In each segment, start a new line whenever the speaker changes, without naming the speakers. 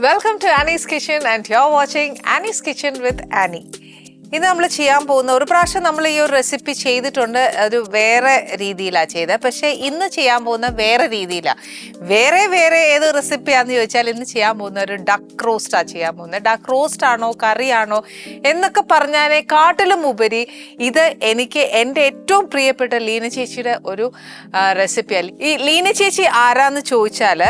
Welcome to Annie's Kitchen, and you're watching Annie's Kitchen with Annie. ഇന്ന് നമ്മൾ ചെയ്യാൻ പോകുന്ന ഒരു പ്രാവശ്യം നമ്മൾ ഈ ഒരു റെസിപ്പി ചെയ്തിട്ടുണ്ട്. ഒരു വേറെ രീതിയിലാണ് ചെയ്തത് പക്ഷേ ഇന്ന് ചെയ്യാൻ പോകുന്ന വേറെ രീതിയിലാണ് വേറെ വേറെ ഏത് റെസിപ്പിയാണെന്ന് ചോദിച്ചാൽ ഇന്ന് ചെയ്യാൻ പോകുന്ന ഒരു ഡക്ക് റോസ്റ്റാണ് ചെയ്യാൻ പോകുന്നത് ഡക്ക് റോസ്റ്റ് ആണോ കറിയാണോ എന്നൊക്കെ പറഞ്ഞതിനെക്കാട്ടിലും ഉപരി ഇത് എനിക്ക് എന്റെ ഏറ്റവും പ്രിയപ്പെട്ട ലീന ചേച്ചിയുടെ ഒരു റെസിപ്പിയാണ് ഈ ലീന ചേച്ചി ആരാന്ന് ചോദിച്ചാൽ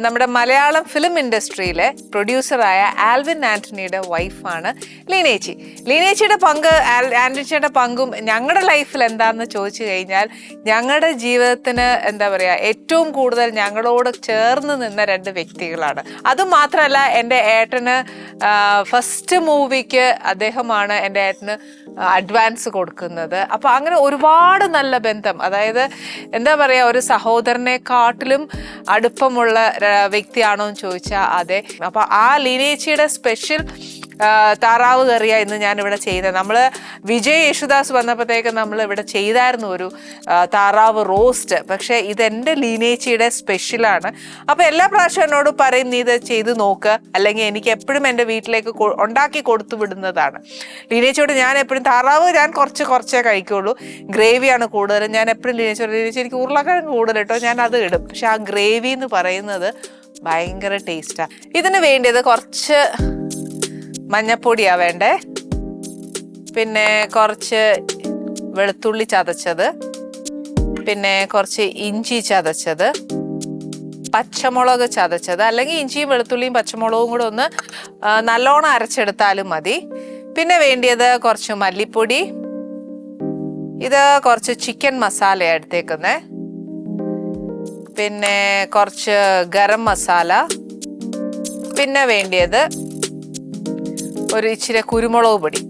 നമ്മുടെ മലയാളം ഫിലിം ഇൻഡസ്ട്രിയിലെ പ്രൊഡ്യൂസറായ ആൽവിൻ ആന്റണിയുടെ വൈഫാണ് ലീനേച്ചി ലീനേച്ചിയുടെ പങ്ക് ആൻഡ്രിച്ചയുടെ പങ്കും ഞങ്ങളുടെ ലൈഫിൽ എന്താണെന്ന് ചോദിച്ചു കഴിഞ്ഞാൽ ഞങ്ങളുടെ ജീവിതത്തിന് എന്താ പറയുക ഏറ്റവും കൂടുതൽ ഞങ്ങളോട് ചേർന്ന് നിന്ന രണ്ട് വ്യക്തികളാണ്. അതുമാത്രമല്ല എന്റെ ഏട്ടന് ഫസ്റ്റ് മൂവിക്ക് അദ്ദേഹമാണ് എന്റെ ഏട്ടന് അഡ്വാൻസ് കൊടുക്കുന്നത്. അപ്പോൾ അങ്ങനെ ഒരുപാട് നല്ല ബന്ധം. അതായത് എന്താ പറയുക ഒരു സഹോദരനെക്കാട്ടിലും അടുപ്പമുള്ള വ്യക്തിയാണോ എന്ന് ചോദിച്ചാൽ അതെ. അപ്പോൾ ആ ലീനേച്ചിയുടെ സ്പെഷ്യൽ താറാവ് കറിയാണ് ഇന്ന് ഞാനിവിടെ ചെയ്തത് നമ്മൾ വിജയ് യേശുദാസ് വന്നപ്പോഴത്തേക്ക് നമ്മൾ ഇവിടെ ചെയ്തായിരുന്നു ഒരു താറാവ് റോസ്റ്റ്. പക്ഷേ ഇതെന്റെ ലീനേച്ചിയുടെ സ്പെഷ്യലാണ് അപ്പോൾ എല്ലാ പ്രാവശ്യം എന്നോട് പറയും നീ ഇത് ചെയ്ത് നോക്ക്. അല്ലെങ്കിൽ എനിക്ക് എപ്പോഴും എന്റെ വീട്ടിലേക്ക് ഉണ്ടാക്കി കൊടുത്തു വിടുന്നതാണ്. ലീനേച്ചിയോട് ഞാൻ എപ്പോഴും താറാവ് ഞാൻ കുറച്ച് കുറച്ചേ കഴിക്കുള്ളൂ. ഗ്രേവിയാണ് കൂടുതലും. ഞാൻ എപ്പോഴും ലീനേച്ചിയോട് ലീനേച്ചി എനിക്ക് ഉരുളക്കിഴങ്ങ് കൂടുതൽ കേട്ടോ ഞാൻ അത് ഇടും. പക്ഷെ ആ ഗ്രേവി എന്ന് പറയുന്നത് ഭയങ്കര ടേസ്റ്റാണ് ഇതിന് വേണ്ടിയത് കുറച്ച് മഞ്ഞപ്പൊടിയാ വേണ്ടേ. പിന്നെ കുറച്ച് വെളുത്തുള്ളി ചതച്ചത്. പിന്നെ കുറച്ച് ഇഞ്ചി ചതച്ചത്. പച്ചമുളക് ചതച്ചത്. അല്ലെങ്കിൽ ഇഞ്ചിയും വെളുത്തുള്ളിയും പച്ചമുളകും കൂടെ ഒന്ന് നല്ലോണം അരച്ചെടുത്താലും മതി. പിന്നെ വേണ്ടിയത് കുറച്ച് മല്ലിപ്പൊടി. ഇത് കുറച്ച് ചിക്കൻ മസാല എടുത്തേക്കുന്നേ. പിന്നെ കുറച്ച് ഗരം മസാല. പിന്നെ വേണ്ടിയത് ഒരു ഇച്ചിരി കുരുമുളക് പൊടി.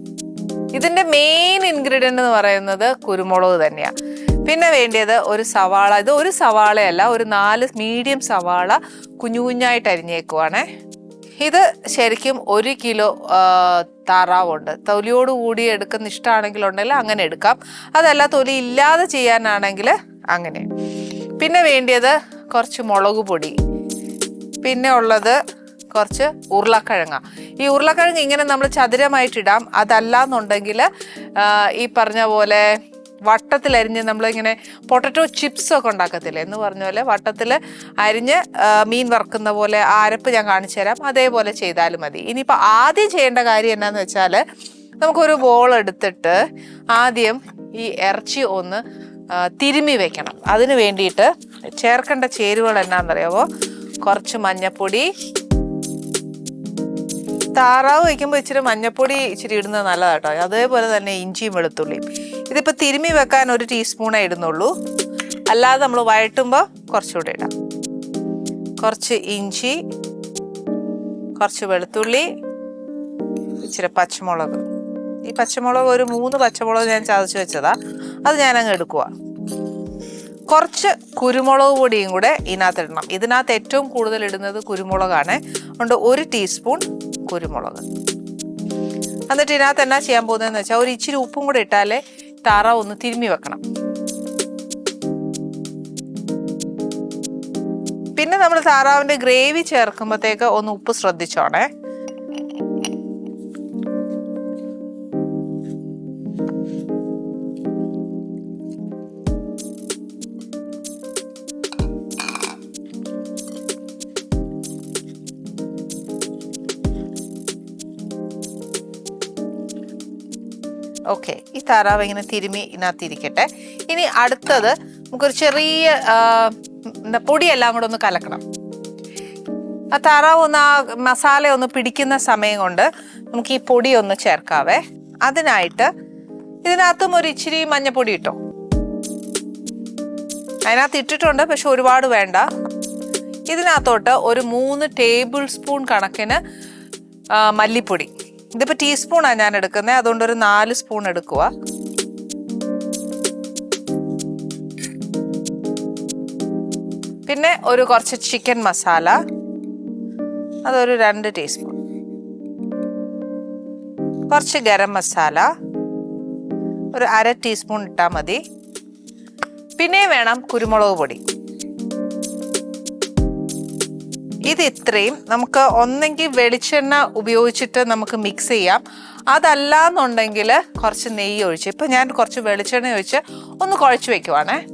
ഇതിന്റെ മെയിൻ ഇൻഗ്രീഡിയന്റ് എന്ന് പറയുന്നത് കുരുമുളക് തന്നെയാണ് പിന്നെ വേണ്ടിയത് ഒരു സവാള. ഇത് ഒരു സവാളയല്ല ഒരു നാല് മീഡിയം സവാള കുഞ്ഞു കുഞ്ഞായിട്ട് അരിഞ്ഞേക്കുവാണേ. ഇത് ശരിക്കും ഒരു കിലോ താറാവുണ്ട്. തൊലിയോട് കൂടി എടുക്കുന്ന ഇഷ്ടമാണെങ്കിൽ ഉണ്ടെങ്കിൽ അങ്ങനെ എടുക്കാം. അതല്ല തൊലി ഇല്ലാതെ ചെയ്യാനാണെങ്കിൽ അങ്ങനെ. പിന്നെ വേണ്ടിയത് കുറച്ച് മുളക് പൊടി. പിന്നെ ഉള്ളത് കുറച്ച് ഉരുളക്കിഴങ്ങ. ഈ ഉരുളക്കിഴങ്ങ് ഇങ്ങനെ നമ്മൾ ചതുരമായിട്ടിടാം. അതല്ല എന്നുണ്ടെങ്കിൽ ഈ പറഞ്ഞ പോലെ വട്ടത്തിൽ അരിഞ്ഞ് നമ്മളിങ്ങനെ പൊട്ടറ്റോ ചിപ്സ് ഒക്കെ ഉണ്ടാക്കത്തില്ലേ? എന്ന് പറഞ്ഞ പോലെ വട്ടത്തിൽ അരിഞ്ഞ് മീൻ വറുക്കുന്ന പോലെ ആ അരപ്പ് ഞാൻ കാണിച്ചു തരാം. അതേപോലെ ചെയ്താലും മതി. ഇനിയിപ്പോൾ ആദ്യം ചെയ്യേണ്ട കാര്യം എന്നാന്ന് വെച്ചാൽ നമുക്കൊരു ബോൾ എടുത്തിട്ട് ആദ്യം ഈ ഇറച്ചി ഒന്ന് തിരുമി വെക്കണം. അതിന് വേണ്ടിയിട്ട് ചേർക്കേണ്ട ചേരുവകൾ എന്നാന്നറിയാവോ? കുറച്ച് മഞ്ഞപ്പൊടി താറാവ് വയ്ക്കുമ്പോൾ ഇച്ചിരി മഞ്ഞപ്പൊടി ഇച്ചിരി ഇടുന്നത് നല്ലതാട്ടോ. അതേപോലെ തന്നെ ഇഞ്ചിയും വെളുത്തുള്ളിയും. ഇതിപ്പോൾ തിരുമ്മി വെക്കാൻ ഒരു ടീസ്പൂണേ ഇടുന്നുള്ളൂ. അല്ലാതെ നമ്മൾ വഴട്ടുമ്പോൾ കുറച്ചുകൂടെ ഇടാം. കുറച്ച് ഇഞ്ചി കുറച്ച് വെളുത്തുള്ളി ഇച്ചിരി പച്ചമുളക്. ഈ പച്ചമുളക് ഒരു മൂന്ന് പച്ചമുളക് ഞാൻ ചതച്ച് വെച്ചതാ. അത് ഞാനങ്ങ് എടുക്കുക കുറച്ച് കുരുമുളക് പൊടിയും കൂടെ ഇതിനകത്ത് ഇടണം. ഇതിനകത്ത് ഏറ്റവും കൂടുതൽ ഇടുന്നത് കുരുമുളകാണ്. അതുകൊണ്ട് ഒരു ടീസ്പൂൺ കുരുമുളക്. എന്നിട്ട് ഇതിനകത്ത് എന്നാ ചെയ്യാൻ പോകുന്നതെന്ന് വെച്ചാൽ ഒരു ഇച്ചിരി ഉപ്പും കൂടെ ഇട്ടാലേ താറാവ് ഒന്ന് തിരുമ്മി വെക്കണം. പിന്നെ നമ്മൾ താറാവിന്റെ ഗ്രേവി ചേർക്കുമ്പോഴത്തേക്ക് ഒന്ന് ഉപ്പ് ശ്രദ്ധിച്ചോണേ. താറാവ് ഇങ്ങനെ തിരുമി ഇതിനകത്ത് ഇരിക്കട്ടെ ഇനി അടുത്തത് നമുക്കൊരു ചെറിയ എന്താ പൊടിയെല്ലാം കൂടെ ഒന്ന് കലക്കണം. ആ താറാവ് ഒന്ന് ആ മസാല ഒന്ന് പിടിക്കുന്ന സമയം കൊണ്ട് നമുക്ക് ഈ പൊടി ഒന്ന് ചേർക്കാവേ. അതിനായിട്ട് ഇതിനകത്തും ഒരു ഇച്ചിരി മഞ്ഞപ്പൊടി ഇട്ടോ. അതിനകത്ത് ഇട്ടിട്ടുണ്ട് പക്ഷെ ഒരുപാട് വേണ്ട. ഇതിനകത്തോട്ട് ഒരു മൂന്ന് ടേബിൾ സ്പൂൺ കണക്കിന് മല്ലിപ്പൊടി. ഇതിപ്പോൾ ടീസ്പൂണാണ് ഞാൻ എടുക്കുന്നത് അതുകൊണ്ട് ഒരു നാല് സ്പൂൺ എടുക്കുക പിന്നെ ഒരു കുറച്ച് ചിക്കൻ മസാല അതൊരു രണ്ട് ടീസ്പൂൺ കുറച്ച് ഗരം മസാല ഒരു അര ടീസ്പൂൺ ഇട്ടാൽ മതി. പിന്നെ വേണം കുരുമുളക് പൊടി. ഇത് ഇത്രയും. നമുക്ക് ഒന്നെങ്കിൽ വെളിച്ചെണ്ണ ഉപയോഗിച്ചിട്ട് നമുക്ക് മിക്സ് ചെയ്യാം. അതല്ല എന്നുണ്ടെങ്കിൽ കുറച്ച് നെയ്യ് ഒഴിച്ച്. ഇപ്പം ഞാൻ കുറച്ച് വെളിച്ചെണ്ണ ഒഴിച്ച് ഒന്ന് കുഴച്ച് വെക്കുവാണേ.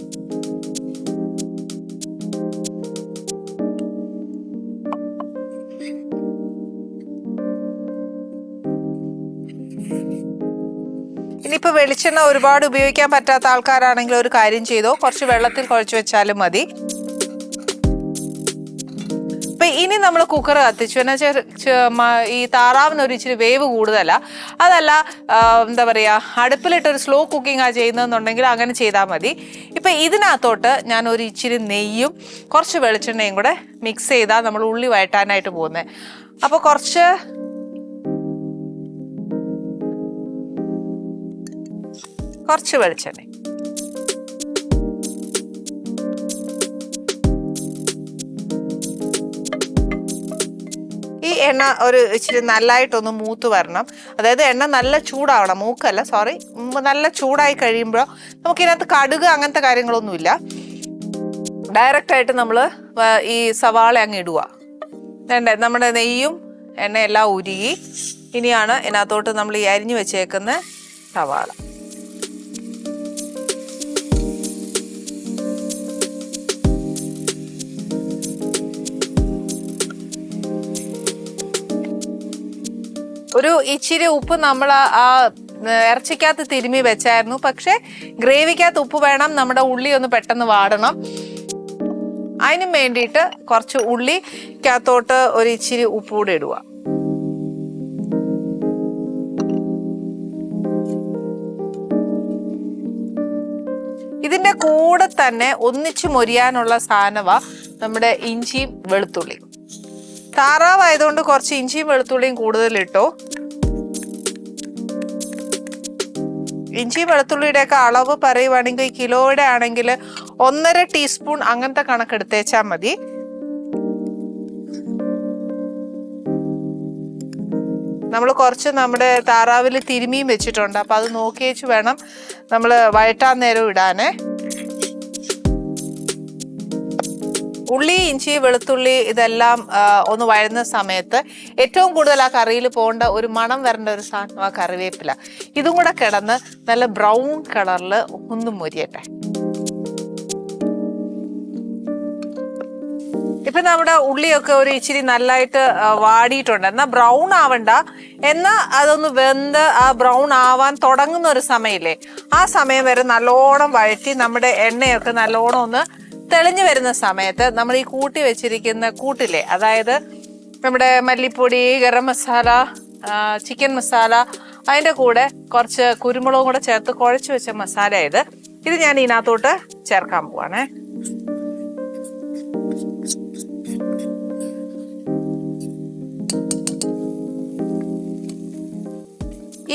ഇനിയിപ്പോൾ വെളിച്ചെണ്ണ ഒരുപാട് ഉപയോഗിക്കാൻ പറ്റാത്ത ആൾക്കാരാണെങ്കിൽ ഒരു കാര്യം ചെയ്തോ. കുറച്ച് വെള്ളത്തിൽ കുഴച്ച് വെച്ചാലും മതി. ഇപ്പൊ ഇനി നമ്മൾ കുക്കർ കത്തിച്ചു. എന്ന് ഈ താറാവിന് ഒരു ഇച്ചിരി വേവ് കൂടുതല. അതല്ല എന്താ പറയാ അടുപ്പിലിട്ട് ഒരു സ്ലോ കുക്കിംഗ് ആ ചെയ്യുന്നതെന്നുണ്ടെങ്കിൽ അങ്ങനെ ചെയ്താൽ മതി. ഇപ്പൊ ഇതിനകത്തോട്ട് ഞാൻ ഒരു ഇച്ചിരി നെയ്യും കുറച്ച് വെളിച്ചെണ്ണയും കൂടെ മിക്സ് ചെയ്താൽ നമ്മൾ ഉള്ളി വഴറ്റാനായിട്ട് പോകുന്നത് അപ്പോൾ കുറച്ച് കുറച്ച് വെളിച്ചെണ്ണ എണ്ണ ഒരു ഇച്ചിരി നല്ലതായിട്ടൊന്ന് മൂത്ത് വരണം. അതായത് എണ്ണ നല്ല ചൂടാവണം. മൂക്കല്ല സോറി നല്ല ചൂടായി കഴിയുമ്പോൾ നമുക്കിതിനകത്ത് കടുക് അങ്ങനത്തെ കാര്യങ്ങളൊന്നുമില്ല. ഡയറക്റ്റായിട്ട് നമ്മൾ ഈ സവാള അങ്ങ് ഇടുക വേണ്ടേ? നമ്മുടെ നെയ്യും എണ്ണയെല്ലാം ഉരുകി ഇനിയാണ് ഇതിനകത്തോട്ട് നമ്മൾ ഈ അരിഞ്ഞു വെച്ചേക്കുന്ന സവാള. ഒരു ഇച്ചിരി ഉപ്പ് നമ്മൾ ആ ഇറച്ചിക്കകത്ത് തിരുമ്മി വെച്ചായിരുന്നു. പക്ഷെ ഗ്രേവിക്കകത്ത് ഉപ്പ് വേണം. നമ്മുടെ ഉള്ളി ഒന്ന് പെട്ടെന്ന് വാടണം. അതിനും വേണ്ടിയിട്ട് കുറച്ച് ഉള്ളിക്കകത്തോട്ട് ഒരു ഇച്ചിരി ഉപ്പ് കൂടെ ഇടുക. ഇതിന്റെ കൂടെ തന്നെ ഒന്നിച്ച് മൊരിയാനുള്ള സാധനവ നമ്മുടെ ഇഞ്ചിയും വെളുത്തുള്ളിയും. താറാവ് ആയതുകൊണ്ട് കുറച്ച് ഇഞ്ചിയും വെളുത്തുള്ളിയും കൂടുതൽ ഇട്ടോ ഇഞ്ചി വെളുത്തുള്ളിയുടെ ഒക്കെ അളവ് പറയുവാണെങ്കിൽ കിലോയുടെ ആണെങ്കിൽ ഒന്നര ടീസ്പൂൺ അങ്ങനത്തെ കണക്കെടുത്തേച്ചാൽ മതി. നമ്മൾ കുറച്ച് നമ്മുടെ താറാവിൽ തിരുമിയും വെച്ചിട്ടുണ്ട്. അപ്പം അത് നോക്കിയേച്ച് വേണം നമ്മൾ വയറ്റാൻ നേരം ഇടാനേ. ഉള്ളി ഇഞ്ചി വെളുത്തുള്ളി ഇതെല്ലാം ഒന്ന് വഴുന്ന സമയത്ത് ഏറ്റവും കൂടുതൽ ആ കറിയിൽ പോകേണ്ട ഒരു മണം വരേണ്ട ഒരു സാധനം ആ കറിവേപ്പില. ഇതും കൂടെ കിടന്ന് നല്ല ബ്രൗൺ കളറിൽ ഒന്ന് മൊരിയട്ടെ. ഇപ്പൊ നമ്മുടെ ഉള്ളിയൊക്കെ ഒരു ഇച്ചിരി നല്ലതായിട്ട് വാടിയിട്ടുണ്ട്. എന്നാൽ ബ്രൗൺ ആവണ്ട. എന്നാൽ അതൊന്ന് വെന്ത് ആ ബ്രൗൺ ആവാൻ തുടങ്ങുന്ന ഒരു സമയമില്ലേ? ആ സമയം വരെ നല്ലോണം വഴറ്റി നമ്മുടെ എണ്ണയൊക്കെ നല്ലോണം ഒന്ന് തെളിഞ്ഞു വരുന്ന സമയത്ത് നമ്മൾ ഈ കൂട്ടി വെച്ചിരിക്കുന്ന കൂട്ടിലെ അതായത് നമ്മുടെ മല്ലിപ്പൊടി ഗരം മസാല ചിക്കൻ മസാല അതിന്റെ കൂടെ കുറച്ച് കുരുമുളകും കൂടെ ചേർത്ത് കുഴച്ച് വെച്ച മസാല ഇത്. ഇത് ഞാൻ ഇതിനകത്തോട്ട് ചേർക്കാൻ പോവാണേ.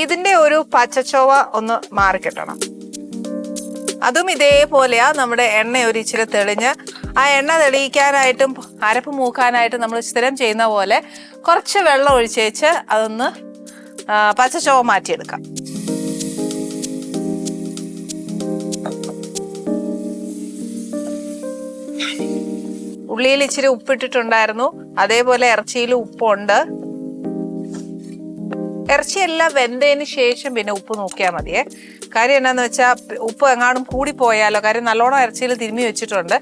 ഇതിന്റെ ഒരു പച്ചച്ചോവ ഒന്ന് മാറിക്കിട്ടണം. അതും ഇതേപോലെയാ നമ്മുടെ എണ്ണ ഒരു ഇച്ചിരി തെളിഞ്ഞ്. ആ എണ്ണ തെളിയിക്കാനായിട്ടും അരപ്പ് മൂക്കാനായിട്ടും നമ്മൾ സ്ഥിരം ചെയ്യുന്ന പോലെ കുറച്ച് വെള്ളം ഒഴിച്ചേച്ച് അതൊന്ന് പച്ച പച്ചച്ചൊവ മാറ്റിയെടുക്കാം. ഉള്ളിയിൽ ഇച്ചിരി ഉപ്പിട്ടിട്ടുണ്ടായിരുന്നു. അതേപോലെ ഇറച്ചിയിൽ ഉപ്പുണ്ട്. ഇറച്ചിയെല്ലാം വെന്തതിന് ശേഷം പിന്നെ ഉപ്പ് നോക്കിയാൽ മതിയേ. കാര്യം എന്നാന്ന് വെച്ചാൽ ഉപ്പ് എങ്ങാനും കൂടി പോയാലോ കാര്യം നല്ലോണം ഇറച്ചിയിൽ തിരുമ്മി വെച്ചിട്ടുണ്ട്.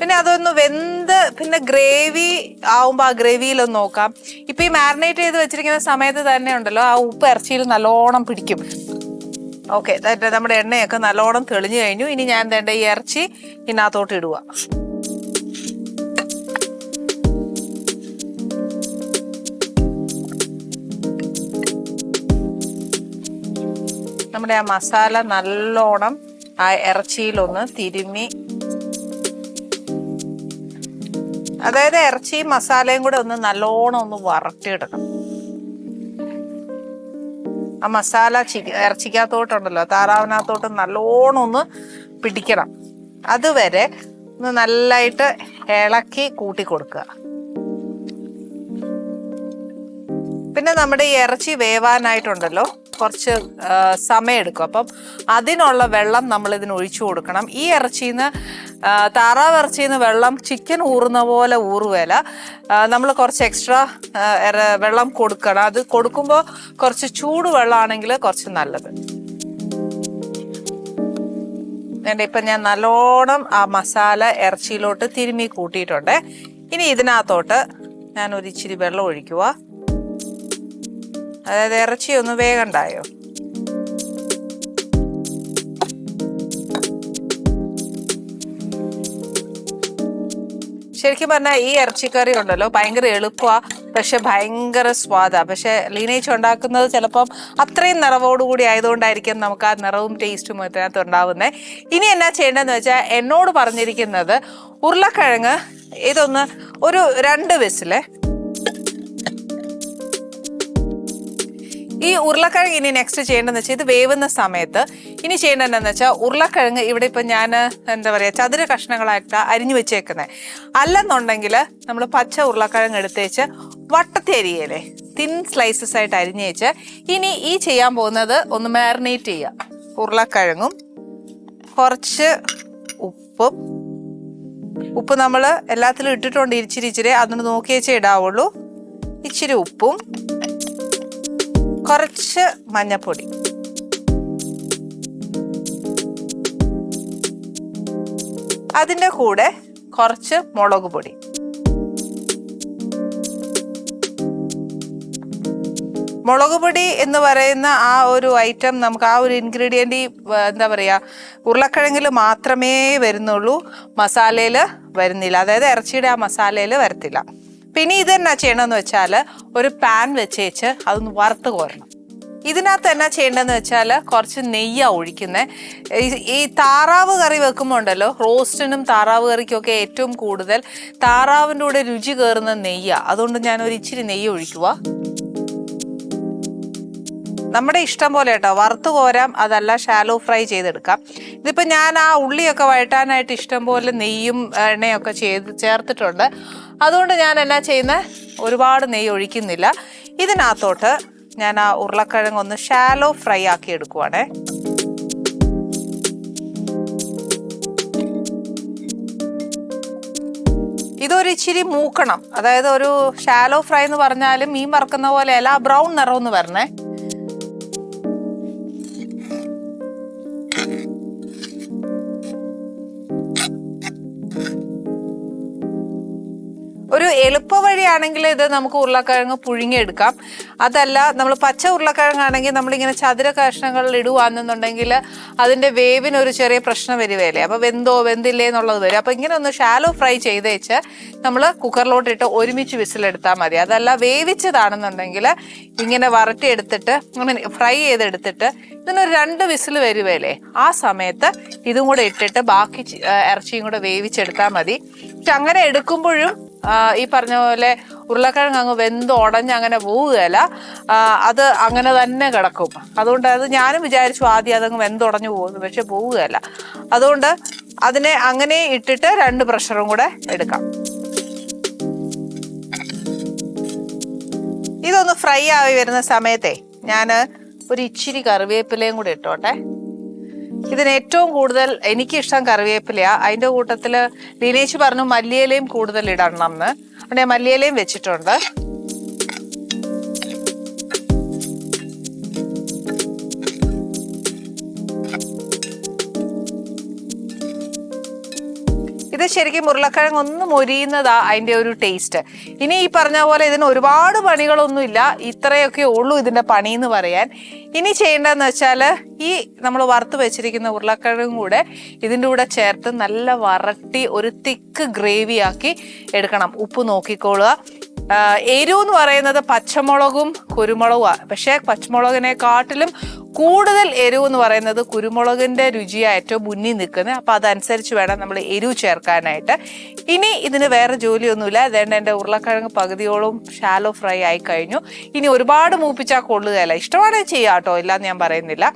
പിന്നെ അതൊന്ന് വെന്ത് പിന്നെ ഗ്രേവി ആവുമ്പോൾ ആ ഗ്രേവിയിലൊന്ന് നോക്കാം. ഇപ്പൊ ഈ മാരിനേറ്റ് ചെയ്ത് വെച്ചിരിക്കുന്ന സമയത്ത് തന്നെ ഉണ്ടല്ലോ ആ ഉപ്പ് ഇറച്ചിയിൽ നല്ലോണം പിടിക്കും. ഓക്കെ നമ്മുടെ എണ്ണയൊക്കെ നല്ലോണം തെളിഞ്ഞു കഴിഞ്ഞു. ഇനി ഞാൻ വേണ്ട ഈ ഇറച്ചി ഇതിനകത്തോട്ട് ഇടുക നമ്മുടെ ആ മസാല നല്ലോണം ആ ഇറച്ചിയിലൊന്ന് തിരുമ്മി. അതായത് ഇറച്ചിയും മസാലയും കൂടെ ഒന്ന് നല്ലോണം ഒന്ന് വറട്ടിയിടണം. ആ മസാല ചി- ഇറച്ചിക്കകത്തോട്ടുണ്ടല്ലോ താറാവിനകത്തോട്ട് നല്ലോണം ഒന്ന് പിടിക്കണം. അതുവരെ ഒന്ന് നല്ലതായിട്ട് ഇളക്കി കൂട്ടി കൊടുക്കുക പിന്നെ നമ്മുടെ ഈ ഇറച്ചി വേവാനായിട്ടുണ്ടല്ലോ കുറച്ച് സമയമെടുക്കും അപ്പം അതിനുള്ള വെള്ളം നമ്മൾ ഇതിന് ഒഴിച്ചു കൊടുക്കണം. ഈ ഇറച്ചിയിൽ നിന്ന് താറാവ് ഇറച്ചിയിൽ നിന്ന് വെള്ളം ചിക്കൻ ഊറുന്ന പോലെ ഊറുവേല. നമ്മൾ കുറച്ച് എക്സ്ട്രാ വെള്ളം കൊടുക്കണം. അത് കൊടുക്കുമ്പോൾ കുറച്ച് ചൂട് വെള്ളമാണെങ്കിൽ കുറച്ച് നല്ലത്. വേണ്ട ഇപ്പം ഞാൻ നല്ലോണം ആ മസാല ഇറച്ചിയിലോട്ട് തിരുമ്മി കൂട്ടിയിട്ടുണ്ട്. ഇനി ഇതിനകത്തോട്ട് ഞാൻ ഒരു ഇച്ചിരി വെള്ളം ഒഴിക്കുക അതായത് ഇറച്ചി ഒന്ന് വേഗണ്ടായോ ശരിക്കും പറഞ്ഞാൽ ഈ ഇറച്ചിക്കറി ഉണ്ടല്ലോ ഭയങ്കര എളുപ്പമാണ് പക്ഷെ ഭയങ്കര സ്വാദാ. പക്ഷെ ലീനേജ് ഉണ്ടാക്കുന്നത് ചിലപ്പം അത്രയും നിറവോടുകൂടി ആയതുകൊണ്ടായിരിക്കും നമുക്ക് ആ നിറവും ടേസ്റ്റും ഇതിനകത്ത് ഉണ്ടാവുന്നത് ഇനി എന്നാ ചെയ്യേണ്ടതെന്ന് വെച്ചാൽ എന്നോട് പറഞ്ഞിരിക്കുന്നത് ഉരുളക്കിഴങ്ങ് ഇതൊന്ന് ഒരു രണ്ട് വിസിലെ ഈ ഉരുളക്കിഴങ്ങ് ഇനി നെക്സ്റ്റ് ചെയ്യേണ്ടതെന്ന് വെച്ചാൽ ഇത് വേവുന്ന സമയത്ത് ഇനി ചെയ്യേണ്ടതെന്ന് വെച്ചാൽ ഉരുളക്കിഴങ്ങ് ഇവിടെ ഇപ്പം ഞാൻ എന്താ പറയുക ചതുര കഷ്ണങ്ങളായിട്ട് അരിഞ്ഞു വെച്ചേക്കുന്നത് അല്ലെന്നുണ്ടെങ്കിൽ നമ്മൾ പച്ച ഉരുളക്കിഴങ്ങ് എടുത്തേച്ച് വട്ടത്തി അരിയല്ലേ തിൻ സ്ലൈസസ് ആയിട്ട് അരിഞ്ഞു വെച്ച് ഇനി ഈ ചെയ്യാൻ പോകുന്നത് ഒന്ന് മാറിനേറ്റ് ചെയ്യുക ഉരുളക്കിഴങ്ങും കുറച്ച് ഉപ്പും. ഉപ്പ് നമ്മൾ എല്ലാത്തിലും ഇട്ടിട്ടുണ്ട് ഇച്ചിരി അതൊന്ന് നോക്കിയേച്ചേ ഇടാവുള്ളൂ. ഇച്ചിരി ഉപ്പും. കുറച്ച് മഞ്ഞപ്പൊടി. അതിന്റെ കൂടെ കുറച്ച് മുളക് പൊടി. മുളക് പൊടി എന്ന് പറയുന്ന ആ ഒരു ഐറ്റം നമുക്ക് ആ ഒരു ഇൻഗ്രീഡിയന്റ് ഈ എന്താ പറയുക ഉരുളക്കിഴങ്ങിൽ മാത്രമേ വരുന്നുള്ളൂ. മസാലയിൽ വരുന്നില്ല. അതായത് ഇറച്ചിയുടെ ആ മസാലയിൽ വരത്തില്ല. പിന്നെ ഇത് എന്നാ ചെയ്യണമെന്ന് വെച്ചാൽ ഒരു പാൻ വെച്ചേച്ച് അതൊന്ന് വറുത്ത് കോരണം. ഇതിനകത്ത് എന്നാ ചെയ്യേണ്ടതെന്ന് വെച്ചാൽ കുറച്ച് നെയ്യാണ് ഒഴിക്കുന്നത് ഈ താറാവ് കറി വെക്കുമ്പോൾ ഉണ്ടല്ലോ റോസ്റ്റിനും താറാവ് കറിക്കൊക്കെ ഏറ്റവും കൂടുതൽ താറാവിന്റെ കൂടെ രുചി കയറുന്ന നെയ്യാണ് അതുകൊണ്ട് ഞാൻ ഒരു ഇച്ചിരി നെയ്യ് ഒഴിക്കുക നമ്മുടെ ഇഷ്ടം പോലെ കേട്ടോ. വറുത്ത് കോരാം അതല്ല ഷാലോ ഫ്രൈ ചെയ്തെടുക്കാം. ഇതിപ്പോൾ ഞാൻ ആ ഉള്ളിയൊക്കെ വഴറ്റാനായിട്ട് ഇഷ്ടം പോലെ നെയ്യും എണ്ണയൊക്കെ ചെയ്ത് ചേർത്തിട്ടുണ്ട്. അതുകൊണ്ട് ഞാൻ എന്നാ ചെയ്യുന്നത് ഒരുപാട് നെയ്യ് ഒഴിക്കുന്നില്ല. ഇതിനകത്തോട്ട് ഞാൻ ആ ഉരുളക്കിഴങ്ങ് ഒന്ന് ഷാലോ ഫ്രൈ ആക്കി എടുക്കുവാണേ. ഇതൊരു ഇച്ചിരി മൂക്കണം. അതായത് ഒരു ഷാലോ ഫ്രൈ എന്ന് പറഞ്ഞാലും മീൻ വറക്കുന്ന പോലെ അല്ല ബ്രൗൺ നിറം ഒന്ന് ഒരു എളുപ്പ വഴിയാണെങ്കിൽ ഇത് നമുക്ക് ഉരുളക്കിഴങ്ങ് പുഴുങ്ങിയെടുക്കാം. അതല്ല നമ്മൾ പച്ച ഉരുളക്കിഴങ്ങാണെങ്കിൽ നമ്മളിങ്ങനെ ചതുര കഷ്ണങ്ങളിൽ ഇടുവാണെന്നുണ്ടെങ്കിൽ അതിന്റെ വേവിന് ഒരു ചെറിയ പ്രശ്നം വരുവല്ലേ അപ്പോൾ വെന്തോ വെന്തില്ലേ എന്നുള്ളത് വരും. അപ്പോൾ ഇങ്ങനെ ഒന്ന് ഷാലോ ഫ്രൈ ചെയ്ത് വെച്ച് നമ്മൾ കുക്കറിലോട്ടിട്ട് ഒരുമിച്ച് വിസിലെടുത്താൽ മതി. അതല്ല വേവിച്ചതാണെന്നുണ്ടെങ്കിൽ ഇങ്ങനെ വരട്ടിയെടുത്തിട്ട് അങ്ങനെ ഫ്രൈ ചെയ്തെടുത്തിട്ട് ഇതിനൊരു രണ്ട് വിസിൽ വരുവല്ലേ ആ സമയത്ത് ഇതും കൂടെ ഇട്ടിട്ട് ബാക്കി ഇറച്ചിയും കൂടെ വേവിച്ചെടുത്താൽ മതി. പക്ഷെ അങ്ങനെ എടുക്കുമ്പോഴും ഈ പറഞ്ഞ പോലെ ഉരുളക്കിഴങ്ങ് അങ്ങ് വെന്ത് ഉടഞ്ഞ് അങ്ങനെ പോവുകയല്ല. അത് അങ്ങനെ തന്നെ കിടക്കും. അതുകൊണ്ട് അത് ഞാനും വിചാരിച്ചു ആദ്യം അതങ്ങ് വെന്തുടഞ്ഞു പോകുന്നു പക്ഷെ പോവുകയല്ല. അതുകൊണ്ട് അതിനെ അങ്ങനെ ഇട്ടിട്ട് രണ്ട് പ്രഷറും കൂടെ എടുക്കാം. ഇതൊന്ന് ഫ്രൈ ആയി വരുന്ന സമയത്തെ ഞാൻ ഒരു ഇച്ചിരി കറിവേപ്പിലയും കൂടെ ഇട്ടോട്ടെ. ഇതിന് ഏറ്റവും കൂടുതൽ എനിക്ക് ഇഷ്ടം കറിവേപ്പിലയാ. അതിന്റെ കൂട്ടത്തിൽ ലിനേച്ച് പറഞ്ഞു മല്ലിയിലയും കൂടുതൽ ഇടണം എന്ന്. അവിടെ മല്ലിയിലയും വെച്ചിട്ടുണ്ട്. ഇത് ശരിക്കും ഉരുളക്കിഴങ്ങ് ഒന്ന് മൊരിയുന്നതാ അതിന്റെ ഒരു ടേസ്റ്റ് ഇനി ഈ പറഞ്ഞ പോലെ ഇതിന് ഒരുപാട് പണികളൊന്നുമില്ല. ഇത്രയൊക്കെ ഉള്ളൂ ഇതിന്റെ പണി എന്ന് പറയാൻ. ഇനി ചെയ്യേണ്ടതെന്ന് വെച്ചാൽ ഈ നമ്മൾ വറുത്ത് വെച്ചിരിക്കുന്ന ഉരുളക്കിഴങ്ങും കൂടെ ഇതിന്റെ കൂടെ ചേർത്ത് നല്ല വറട്ടി ഒരു തിക്ക് ഗ്രേവി ആക്കി എടുക്കണം. ഉപ്പ് നോക്കിക്കോളുക. എരിവ് എന്ന് പറയുന്നത് പച്ചമുളകും കുരുമുളകുമാണ് പക്ഷേ പച്ചമുളകിനെക്കാട്ടിലും കൂടുതൽ എരിവ് എന്ന് പറയുന്നത് കുരുമുളകിന്റെ രുചിയാണ് ഏറ്റവും മുന്നിൽ നിൽക്കുന്നത്. അപ്പോൾ അതനുസരിച്ച് വേണം നമ്മൾ എരിവ് ചേർക്കാനായിട്ട്. ഇനി ഇതിന് വേറെ ജോലിയൊന്നുമില്ല. അതേണ്ട എന്റെ ഉരുളക്കിഴങ്ങ് പകുതിയോളം ഷാലോ ഫ്രൈ ആയി കഴിഞ്ഞു. ഇനി ഒരുപാട് മൂപ്പിച്ചാൽ കൊള്ളുകയല്ല. ഇഷ്ടമാണെങ്കിൽ ചെയ്യാം കേട്ടോ ഇല്ലാന്ന് ഞാൻ പറയുന്നില്ല.